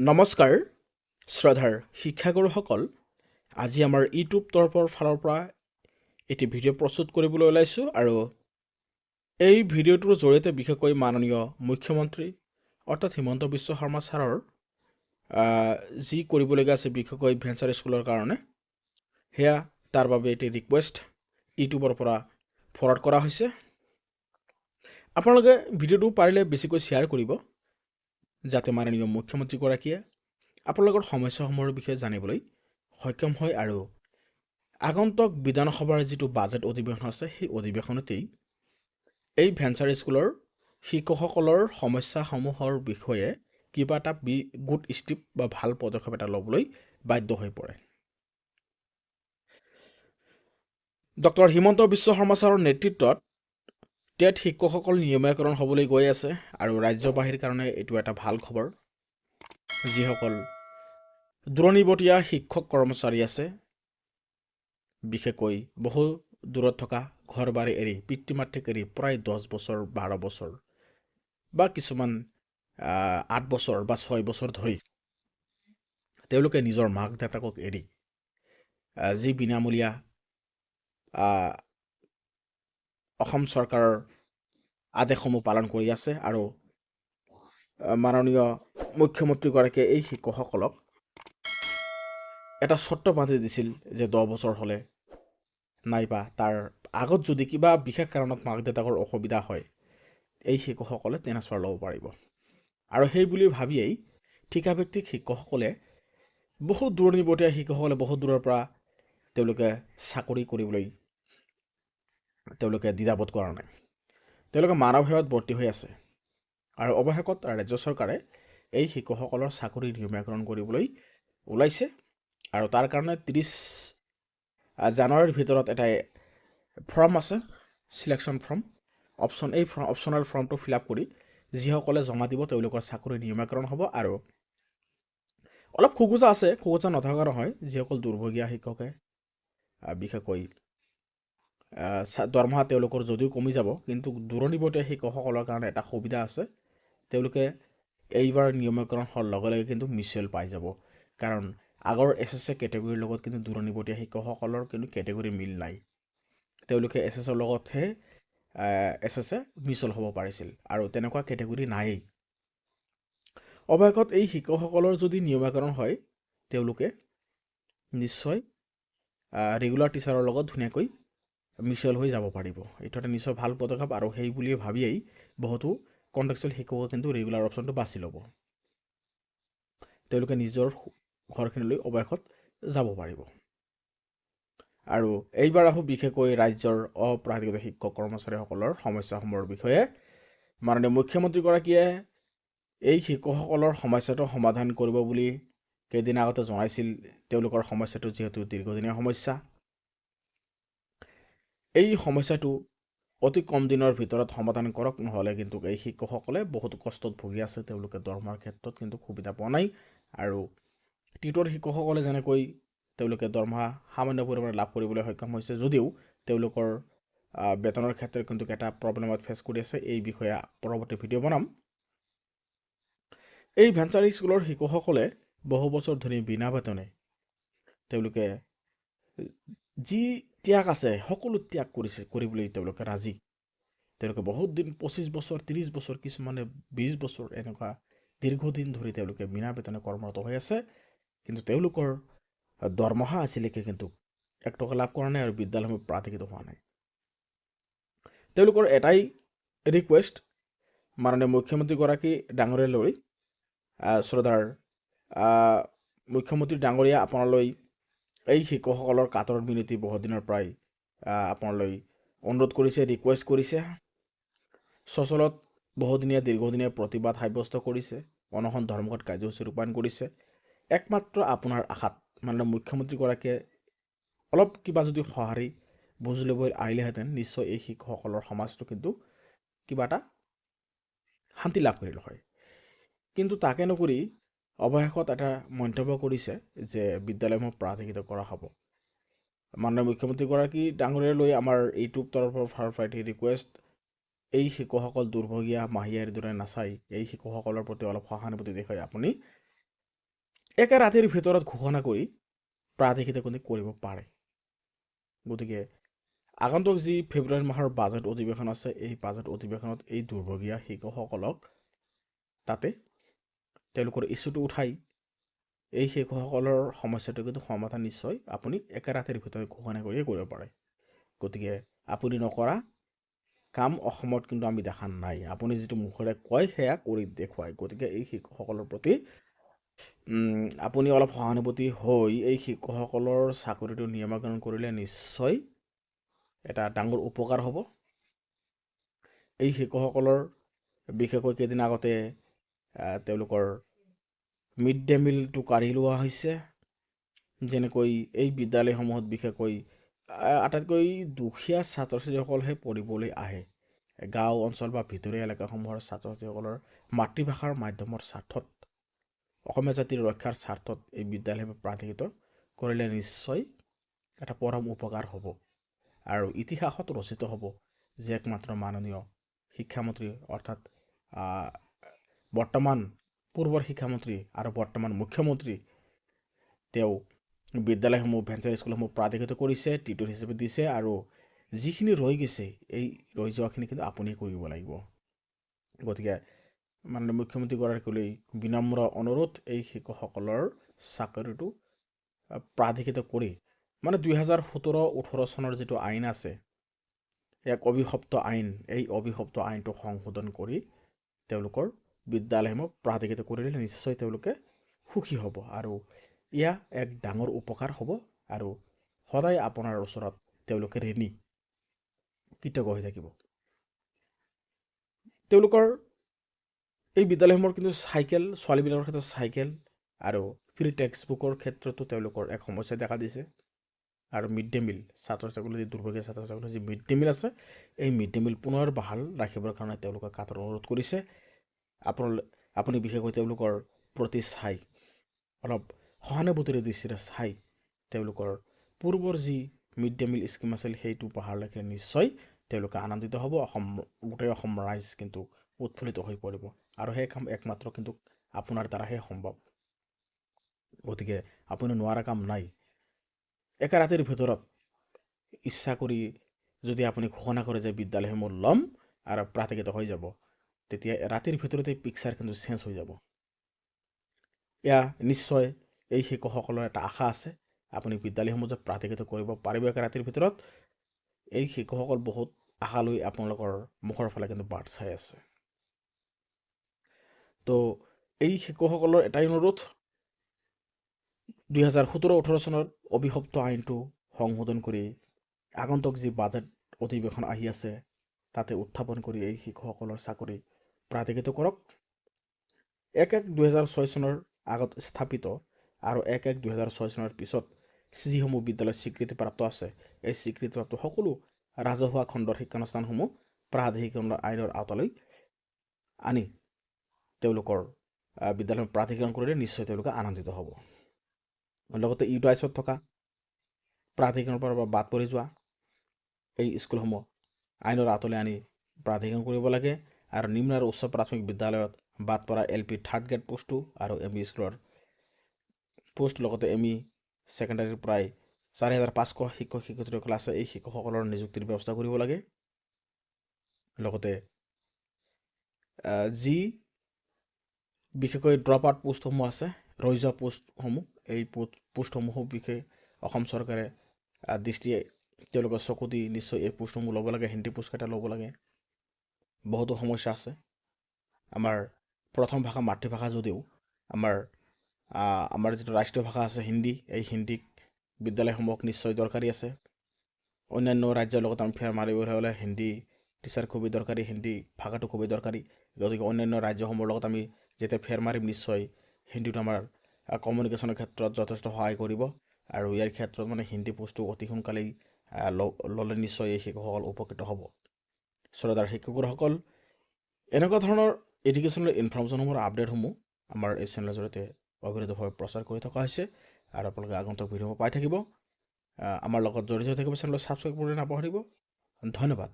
নমস্কাৰ শ্ৰদ্ধাৰ শিক্ষাগুৰুসকল আজি আমাৰ ইউটিউব তৰফৰ ফালৰ পৰা এটি ভিডিঅ' প্ৰস্তুত কৰিবলৈ ওলাইছোঁ আৰু এই ভিডিঅ'টোৰ জৰিয়তে বিশেষকৈ মাননীয় মুখ্যমন্ত্ৰী অৰ্থাৎ হিমন্ত বিশ্ব শৰ্মা ছাৰৰ যি কৰিবলগীয়া আছে বিশেষকৈ ভেঞ্চাৰ স্কুলৰ কাৰণে সেয়া তাৰ বাবে এটি ৰিকুৱেষ্ট ইউটিউবৰ পৰা ফৰৱাৰ্ড কৰা হৈছে। আপোনালোকে ভিডিঅ'টো পাৰিলে বেছিকৈ শ্বেয়াৰ কৰিব। যাতে মাননীয় মুখ্যমন্ত্ৰীগৰাকীয়ে আপোনালোকৰ সমস্যাসমূহৰ বিষয়ে জানিবলৈ সক্ষম হয় আৰু আগন্তুক বিধানসভাৰ যিটো বাজেট অধিৱেশন আছে সেই অধিৱেশনতেই এই ভেঞ্চাৰ স্কুলৰ শিক্ষকসকলৰ সমস্যাসমূহৰ বিষয়ে কিবা এটা বি গুড ষ্টেপ বা ভাল পদক্ষেপ এটা ল'বলৈ বাধ্য হৈ পৰে। ডক্টৰ হিমন্ত বিশ্ব শৰ্মা ছাৰৰ নেতৃত্বত টেট শিক্ষকসকল নিয়মীয়াকৰণ হ'বলৈ গৈ আছে আৰু ৰাজ্যবাসীৰ কাৰণে এইটো এটা ভাল খবৰ। যিসকল দূৰণিবতীয়া শিক্ষক কৰ্মচাৰী আছে বিশেষকৈ বহু দূৰত থকা ঘৰ বাৰী এৰি পিতৃ মাতৃক এৰি প্ৰায় দহ বছৰ বাৰ বছৰ বা কিছুমান আঠ বছৰ বা ছয় বছৰ ধৰি তেওঁলোকে নিজৰ মাক দেউতাকক এৰি যি বিনামূলীয়া অসম চৰকাৰৰ আদেশসমূহ পালন কৰি আছে আৰু মাননীয় মুখ্যমন্ত্ৰীগৰাকীয়ে এই শিক্ষকসকলক এটা চৰ্ত বান্ধি দিছিল যে দহ বছৰ হ'লে নাইবা তাৰ আগত যদি কিবা বিশেষ কাৰণত মাক দেউতাকৰ অসুবিধা হয় এই শিক্ষকসকলে ট্ৰেন্সফাৰ ল'ব পাৰিব। আৰু সেই বুলি ভাবিয়েই ঠিকাভিত্তিক শিক্ষকসকলে বহুত দূৰণিবতীয়া শিক্ষকসকলে বহুত দূৰৰ পৰা তেওঁলোকে চাকৰি কৰিবলৈ তেওঁলোকে দ্বিধাবোধ কৰা নাই। তেওঁলোকে মানৱ সেৱাত ভৰ্তি হৈ আছে আৰু অৱশেষত ৰাজ্য চৰকাৰে এই শিক্ষকসকলৰ চাকৰি নিয়মীয়াকৰণ কৰিবলৈ ওলাইছে আৰু তাৰ কাৰণে ত্ৰিছ জানুৱাৰীৰ ভিতৰত এটা ফৰ্ম আছে চিলেকশ্যন ফৰ্ম অপশ্যন এই ফৰ্ম অপশ্যনেল ফৰ্মটো ফিল আপ কৰি যিসকলে জমা দিব তেওঁলোকৰ চাকৰি নিয়মীয়াকৰণ হ'ব আৰু অলপ খোকোজা আছে খোকোজা নথকা নহয় যিসকল দুৰ্ভগীয়া শিক্ষকে বিশেষকৈ দৰমহা তেওঁলোকৰ যদিও কমি যাব কিন্তু দূৰণিবতীয়া শিক্ষকসকলৰ কাৰণে এটা সুবিধা আছে। তেওঁলোকে এইবাৰ নিয়মীকৰণ হোৱাৰ লগে লগে কিন্তু মিউচুৱেল পাই যাব। কাৰণ আগৰ এছ এছ এ কেটেগৰীৰ লগত কিন্তু দূৰণিবতীয়া শিক্ষকসকলৰ কিন্তু কেটেগৰী মিল নাই। তেওঁলোকে এছ এছৰ লগতহে এছ এছ এ মিউচুৱেল হ'ব পাৰিছিল আৰু তেনেকুৱা কেটেগৰী নায়েই। অৱশেষত এই শিক্ষকসকলৰ যদি নিয়মীকৰণ হয় তেওঁলোকে নিশ্চয় ৰেগুলাৰ টিচাৰৰ লগত ধুনীয়াকৈ মিছল হৈ যাব পাৰিব। এইটো এটা নিশ্চয় ভাল পদক্ষেপ আৰু সেই বুলিয়ে ভাবিয়েই বহুতো কণ্টেক্সুৱেল শিক্ষকে কিন্তু ৰেগুলাৰ অপশ্যনটো বাছি ল'ব। তেওঁলোকে নিজৰ ঘৰখিনিলৈ অৱশেষত যাব পাৰিব। আৰু এইবাৰ আহোঁ বিশেষকৈ ৰাজ্যৰ অপ্ৰাকৃত শিক্ষক কৰ্মচাৰীসকলৰ সমস্যাসমূহৰ বিষয়ে। মাননীয় মুখ্যমন্ত্ৰীগৰাকীয়ে এই শিক্ষকসকলৰ সমস্যাটো সমাধান কৰিব বুলি কেইদিন আগতে জনাইছিল। তেওঁলোকৰ সমস্যাটো যিহেতু দীৰ্ঘদিনীয়া সমস্যা। এই সমস্যাটো অতি কম দিনৰ ভিতৰত সমাধান কৰক নহ'লে কিন্তু এই শিক্ষকসকলে বহুতো কষ্টত ভুগি আছে তেওঁলোকে দৰমহাৰ ক্ষেত্ৰত কিন্তু সুবিধা পোৱা নাই। আৰু টিউটৰ শিক্ষকসকলে যেনেকৈ তেওঁলোকে দৰমহা সামান্য পৰিমাণে লাভ কৰিবলৈ সক্ষম হৈছে যদিও তেওঁলোকৰ বেতনৰ ক্ষেত্ৰত কিন্তু এটা প্ৰব্লেমত ফেচ কৰি আছে এই বিষয়ে পৰৱৰ্তী ভিডিঅ' বনাম। এই ভেঞ্চাৰ স্কুলৰ শিক্ষকসকলে বহু বছৰ ধৰি বিনা বেতনে তেওঁলোকে যি ত্যাগ আছে সকলো ত্যাগ কৰিছে কৰিবলৈ তেওঁলোকে ৰাজি। তেওঁলোকে বহুত দিন পঁচিছ বছৰ ত্ৰিছ বছৰ কিছুমানে বিছ বছৰ এনেকুৱা দীৰ্ঘদিন ধৰি তেওঁলোকে বিনা বেতনে কৰ্মৰত হৈ আছে। কিন্তু তেওঁলোকৰ দৰমহা আজিলৈকে কিন্তু এক টকা লাভ কৰা নাই আৰু বিদ্যালয়সমূহ প্ৰাধিকৃত হোৱা নাই। তেওঁলোকৰ এটাই ৰিকুৱেষ্ট মাননীয় মুখ্যমন্ত্ৰীগৰাকী ডাঙৰীয়ালৈ শ্ৰদ্ধাৰ মুখ্যমন্ত্ৰী ডাঙৰীয়া আপোনালৈ এই শিক্ষকসকলৰ কাতৰ মিনতি বহুত দিনৰ পৰাই আপোনালৈ অনুৰোধ কৰিছে ৰিকুৱেষ্ট কৰিছে। চচলত বহুদিনীয়া দীৰ্ঘদিনীয়া প্ৰতিবাদ সাব্যস্ত কৰিছে অনশন ধৰ্মঘট কাৰ্যসূচী ৰূপায়ণ কৰিছে। একমাত্ৰ আপোনাৰ আশাত মাননীয় মুখ্যমন্ত্ৰীগৰাকীয়ে অলপ কিবা যদি সঁহাৰি বুজ ল'বলৈ আহিলেহেঁতেন নিশ্চয় এই শিক্ষকসকলৰ সমাজটো কিন্তু কিবা এটা শান্তি লাভ কৰিলে হয়। কিন্তু তাকে নকৰি অৱশেষত এটা মন্তব্য কৰিছে যে বিদ্যালয়সমূহ প্ৰাধিকৃত কৰা হ'ব। মাননীয় মুখ্যমন্ত্ৰীগৰাকী ডাঙৰীয়ালৈ আমাৰ ইউটিউব তৰফৰ পৰা এটি ৰিকুৱেষ্ট। এই শিশুসকল দুৰ্ভগীয়া মাহীয়াৰ দৰে নাচাই। এই শিশুসকলৰ প্ৰতি অলপ সহানুভূতি দেখুৱাই আপুনি একে ৰাতিৰ ভিতৰত ঘোষণা কৰি প্ৰাদেশিকতা কিন্তু কৰিব পাৰে। গতিকে আগন্তুক যি ফেব্ৰুৱাৰী মাহৰ বাজেট অধিৱেশন আছে এই বাজেট অধিৱেশনত এই দুৰ্ভগীয়া শিশুসকলক তাতে তেওঁলোকৰ ইছ্যুটো উঠাই। এই শিশুসকলৰ সমস্যাটো কিন্তু সমাধান নিশ্চয় আপুনি একে ৰাতিৰ ভিতৰত ঘোষণা কৰিয়ে কৰিব পাৰে। গতিকে আপুনি নকৰা কাম অসমত কিন্তু আমি দেখা নাই। আপুনি যিটো মুখেৰে কয় সেয়া কৰি দেখুৱায় গতিকে এই শিশুসকলৰ প্ৰতি আপুনি অলপ সহানুভূতি হৈ এই শিশুসকলৰ চাকৰিটো নিয়মাকৰণ কৰিলে নিশ্চয় এটা ডাঙৰ উপকাৰ হ'ব। এই শিশুসকলৰ বিশেষকৈ কেইদিন আগতে তেওঁলোকৰ মিড ডে মিলটো কাঢ়ি লোৱা হৈছে। যেনেকৈ এই বিদ্যালয়সমূহত বিশেষকৈ আটাইতকৈ দুখীয়া ছাত্ৰ ছাত্ৰীসকলহে পঢ়িবলৈ আহে। গাঁও অঞ্চল বা ভিতৰীয়া এলেকাসমূহৰ ছাত্ৰ ছাত্ৰীসকলৰ মাতৃভাষাৰ মাধ্যমৰ স্বাৰ্থত অসমীয়া জাতিৰ ৰক্ষাৰ স্বাৰ্থত এই বিদ্যালয়সমূহ প্ৰাধিকৃত কৰিলে নিশ্চয় এটা পৰম উপকাৰ হ'ব আৰু ইতিহাসত ৰচিত হ'ব। যে একমাত্ৰ মাননীয় শিক্ষামন্ত্ৰী অৰ্থাৎ বৰ্তমান পূৰ্বৰ শিক্ষামন্ত্ৰী আৰু বৰ্তমান মুখ্যমন্ত্ৰী তেওঁ বিদ্যালয়সমূহ ভেঞ্চাৰ স্কুলসমূহ প্ৰাধিকৃত কৰিছে টিউটৰ হিচাপে দিছে আৰু যিখিনি ৰৈ গৈছে এই ৰৈ যোৱাখিনি কিন্তু আপুনি কৰিব লাগিব। গতিকে মাননীয় মুখ্যমন্ত্ৰীগৰাকীলৈ বিনম্ৰ অনুৰোধ এই শিশুসকলৰ চাকৰিটো প্ৰাধিকৃত কৰি মানে দুহেজাৰ সোতৰ ওঠৰ চনৰ যিটো আইন আছে এক অভিশপ্ত আইন এই অভিশপ্ত আইনটো সংশোধন কৰি তেওঁলোকৰ বিদ্যালয়সমূহ প্ৰাধিকৃত কৰিলে নিশ্চয় তেওঁলোকে সুখী হ'ব আৰু এয়া এক ডাঙৰ উপকাৰ হ'ব আৰু সদায় আপোনাৰ ওচৰত তেওঁলোকে ঋণী কৃতজ্ঞ হৈ থাকিব। তেওঁলোকৰ এই বিদ্যালয়সমূহৰ কিন্তু চাইকেল ছোৱালীবিলাকৰ ক্ষেত্ৰত চাইকেল আৰু ফ্ৰী টেক্সট বুকৰ ক্ষেত্ৰতো তেওঁলোকৰ এক সমস্যা দেখা দিছে। আৰু মিড ডে মিল ছাত্ৰ ছাত্ৰীসকলৰ যি দুৰ্ভগীয়া ছাত্ৰ ছাত্ৰীসকলৰ যি মিড ডে মিল আছে এই মিড ডে মিল পুনৰ বাহাল ৰাখিবৰ কাৰণে তেওঁলোকে কাটৰ অনুৰোধ কৰিছে। আপোনালোক আপুনি বিশেষকৈ তেওঁলোকৰ প্ৰতি চাই অলপ সহানুভূতিৰে দৃষ্টিৰে চাই তেওঁলোকৰ পূৰ্বৰ যি মিড ডে মিল স্কিম আছিল সেইটো ৰাখিলে নিশ্চয় তেওঁলোকে আনন্দিত হ'ব অসম গোটেই অসম ৰাইজ কিন্তু উৎফুল্লিত হৈ পৰিব। আৰু সেই কাম একমাত্ৰ কিন্তু আপোনাৰ দ্বাৰাহে সম্ভৱ। গতিকে আপুনি নোৱাৰা কাম নাই। একে ৰাতিৰ ভিতৰত ইচ্ছা কৰি যদি আপুনি ঘোষণা কৰে যে বিদ্যালয়সমূহ ল'ম আৰু প্ৰাথমিকতা হৈ যাব তেতিয়া ৰাতিৰ ভিতৰতে পিকচাৰ কিন্তু চেঞ্জ হৈ যাব। এয়া নিশ্চয় এই শিশুসকলৰ এটা আশা আছে। আপুনি বিদ্যালয়সমূহ যে প্ৰাথমিকতা কৰিব পাৰিব একে ৰাতিৰ ভিতৰত এই শিশুসকল বহুত আশা লৈ আপোনালোকৰ মুখৰ ফালে কিন্তু বাট চাই আছে। তো এই শিশুসকলৰ এটাই অনুৰোধ দুহেজাৰ সোতৰ ওঠৰ চনত অভিশপ্ত আইনটো সংশোধন কৰি আগন্তুক যি বাজেট অধিৱেশন আহি আছে তাতে উত্থাপন কৰি এই শিশুসকলৰ চাকৰি প্ৰাধিকৃত কৰক। এক এক দুহেজাৰ ছয় চনৰ আগত স্থাপিত আৰু এক এক দুহেজাৰ ছয় চনৰ পিছত যিসমূহ বিদ্যালয় স্বীকৃতিপ্ৰাপ্ত আছে এই স্বীকৃতিপ্ৰাপ্ত সকলো ৰাজহুৱা খণ্ডৰ শিক্ষানুষ্ঠানসমূহ প্ৰাধিকৰণৰ আইনৰ আওতালৈ আনি তেওঁলোকৰ বিদ্যালয় প্ৰাধিকৰণ কৰিলে নিশ্চয় তেওঁলোকে আনন্দিত হ'ব। লগতে ইউটাইছত থকা প্ৰাধিকৰণৰ পৰা বাদ পৰি যোৱা এই স্কুলসমূহ আইনৰ আঁতলৈ আনি প্ৰাধিকৰণ কৰিব লাগে। আৰু নিম্ন আৰু উচ্চ প্ৰাথমিক বিদ্যালয়ত বাদ পৰা এল পি থাৰ্ড গ্ৰেড পোষ্টটো আৰু এম ই স্কুলৰ পোষ্ট লগতে এম ই ছেকেণ্ডাৰীৰ প্ৰায় চাৰি হাজাৰ পাঁচশ শিক্ষক শিক্ষয়িত্ৰীসকল আছে এই শিক্ষকসকলৰ নিযুক্তিৰ ব্যৱস্থা কৰিব লাগে। লগতে যি বিশেষকৈ ড্ৰপ আউট পোষ্টসমূহ আছে ৰৈ যোৱা পোষ্টসমূহ এই পোষ্টসমূহৰ বিষয়ে অসম চৰকাৰে দৃষ্টি তেওঁলোকৰ চকু দি নিশ্চয় এই পোষ্টসমূহ ল'ব লাগে হিন্দী পোষ্টকেইটা ল'ব লাগে। বহুতো সমস্যা আছে। আমাৰ প্ৰথম ভাষা মাতৃভাষা যদিও, আমাৰ আমাৰ যিটো ৰাষ্ট্ৰীয় ভাষা আছে হিন্দী, এই হিন্দীক বিদ্যালয়সমূহক নিশ্চয় দৰকাৰী আছে। অন্যান্য ৰাজ্যৰ লগত আমি ফেৰ মাৰিবলৈ হ'লে হিন্দী টিচাৰ খুবেই দৰকাৰী, হিন্দী ভাষাটো খুবেই দৰকাৰী। গতিকে অন্যান্য ৰাজ্যসমূহৰ লগত আমি যেতিয়া ফেৰ মাৰিম, নিশ্চয় হিন্দীটো আমাৰ কমিউনিকেশ্যনৰ ক্ষেত্ৰত যথেষ্ট সহায় কৰিব। আৰু ইয়াৰ ক্ষেত্ৰত মানে হিন্দী পোষ্টটো অতি সোনকালেই ল'লে নিশ্চয় এই শিশুসকল উপকৃত হ'ব। শ্ৰদ্ধাৰ শিক্ষকসকল এনেকুৱা ধৰণৰ এডুকেশ্যনেল ইনফৰ্মেশ্যনসমূহৰ আপডেটসমূহ আমাৰ এই চেনেলৰ জৰিয়তে অবিৰতভাৱে প্ৰচাৰ কৰি থকা হৈছে আৰু আপোনালোকে আগন্তুক ভিডিঅ'সমূহ পাই থাকিব। আমাৰ লগত জড়িত থাকিব চেনেলত ছাবস্ক্ৰাইব কৰি নাপাহৰিব। ধন্যবাদ।